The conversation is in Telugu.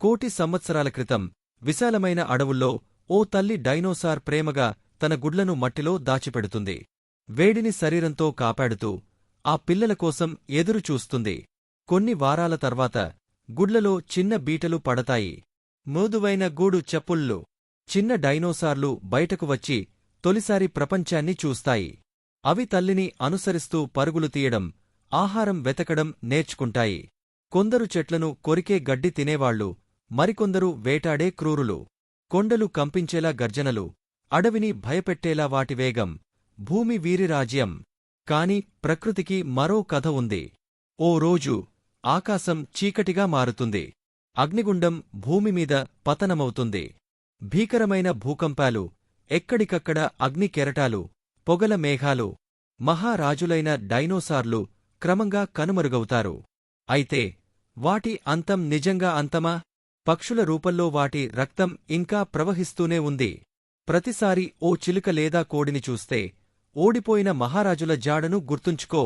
కోటి సంవత్సరాల క్రితం విశాలమైన అడవుల్లో ఓ తల్లి డైనోసార్ ప్రేమగా తన గుడ్లను మట్టిలో దాచిపెడుతుంది. వేడిని శరీరంతో కాపాడుతూ ఆ పిల్లల కోసం ఎదురు చూస్తుంది. కొన్ని వారాల తర్వాత గుడ్లలో చిన్న బీటలు పడతాయి. మృదువైన గూడు చెప్పుళ్ళు చిన్న డైనోసార్లు బయటకు వచ్చి తొలిసారి ప్రపంచాన్ని చూస్తాయి. అవి తల్లిని అనుసరిస్తూ పరుగులు తీయడం ఆహారం వెతకడం నేర్చుకుంటాయి. కొందరు చెట్లను కొరికే గడ్డి తినేవాళ్ళు మరికొందరు వేటాడే క్రూరులు. కొండలు కంపించేలా గర్జనలు. అడవిని భయపెట్టేలా వాటి వేగం. భూమి వీరిరాజ్యం కాని ప్రకృతికి మరో కథ ఉంది. ఓ రోజు ఆకాశం చీకటిగా మారుతుంది. అగ్నిగుండం భూమిమీద పతనమవుతుంది. భీకరమైన భూకంపాలు. ఎక్కడికక్కడ అగ్ని కెరటాలు. పొగల మేఘాలు. మహారాజులైన డైనోసార్లు క్రమంగా కనుమరుగవుతారు. అయితే వాటి అంతం నిజంగా అంతమా? పక్షుల రూపంలో వాటి రక్తం ఇంకా ప్రవహిస్తూనే ఉంది. ప్రతిసారి ఓ చిలుక లేదా కోడిని చూస్తే ఓడిపోయిన మహారాజుల జాడను గుర్తుంచుకో.